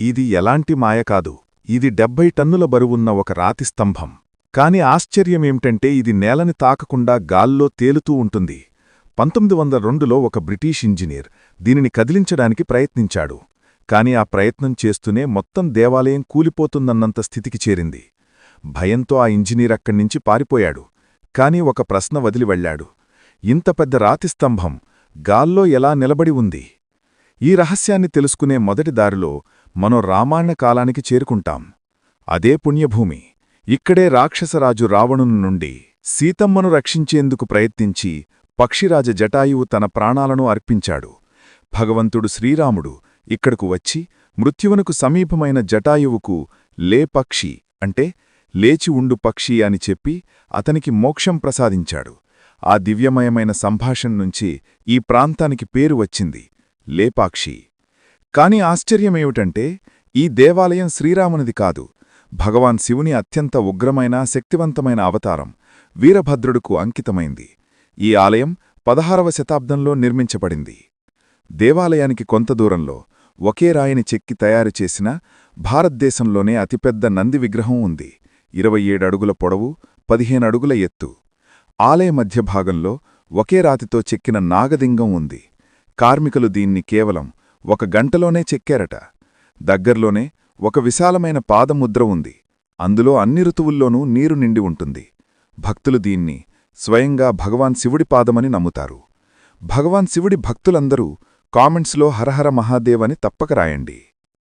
ఇది ఎలాంటి మాయ కాదు. ఇది డెబ్బై టన్నుల బరువున్న ఒక రాతి స్తంభం. కాని ఆశ్చర్యమేమిటంటే ఇది నేలని తాకకుండా గాల్లో తేలుతూ ఉంటుంది. పంతొమ్మిది వందల రెండులో ఒక బ్రిటీష్ ఇంజనీర్ దీనిని కదిలించడానికి ప్రయత్నించాడు. కాని ఆ ప్రయత్నం చేస్తూనే మొత్తం దేవాలయం కూలిపోతుందన్నంత స్థితికి చేరింది. భయంతో ఆ ఇంజనీర్ అక్కడ్నించి పారిపోయాడు. కాని ఒక ప్రశ్న వదిలి వెళ్ళాడు. ఇంత పెద్ద రాతి స్తంభం గాల్లో ఎలా నిలబడి ఉంది? ఈ రహస్యాన్ని తెలుసుకునే మొదటి దారిలో మనం రామాయణ కాలానికి చేరుకుంటాం. అదే పుణ్యభూమి. ఇక్కడే రాక్షసరాజు రావణును నుండి సీతమ్మను రక్షించేందుకు ప్రయత్నించి పక్షిరాజ జటాయువు తన ప్రాణాలను అర్పించాడు. భగవంతుడు శ్రీరాముడు ఇక్కడకు వచ్చి మృత్యువునకు సమీపమైన జటాయువుకు లే పక్షి అంటే లేచి ఉండు పక్షి అని చెప్పి అతనికి మోక్షం ప్రసాదించాడు. ఆ దివ్యమయమైన సంభాషణ నుంచి ఈ ప్రాంతానికి పేరు వచ్చింది. లేపాక్షి. కాని ఆశ్చర్యమేమిటంటే ఈ దేవాలయం శ్రీరామునిది కాదు. భగవాన్ శివుని అత్యంత ఉగ్రమైన శక్తివంతమైన అవతారం వీరభద్రుడుకు అంకితమైంది. ఈ ఆలయం పదహారవ శతాబ్దంలో నిర్మించబడింది. దేవాలయానికి కొంత దూరంలో ఒకే రాయిని చెక్కి తయారు చేసిన భారతదేశంలోనే అతిపెద్ద నంది విగ్రహం ఉంది. ఇరవై అడుగుల పొడవు పదిహేను అడుగుల ఎత్తు. ఆలయ మధ్య భాగంలో ఒకే రాతితో చెక్కిన నాగదింగం ఉంది. కార్మికులు దీన్ని కేవలం ఒక గంటలోనే చెక్కారట. దగ్గర్లోనే ఒక విశాలమైన పాదముద్ర ఉంది. అందులో అన్ని ఋతువుల్లోనూ నీరు నిండి ఉంటుంది. భక్తులు దీన్ని స్వయంగా భగవాన్ శివుడి పాదమని నమ్ముతారు. భగవాన్ శివుడి భక్తులందరూ కామెంట్స్లో హరహర మహాదేవ్ అని తప్పక రాయండి.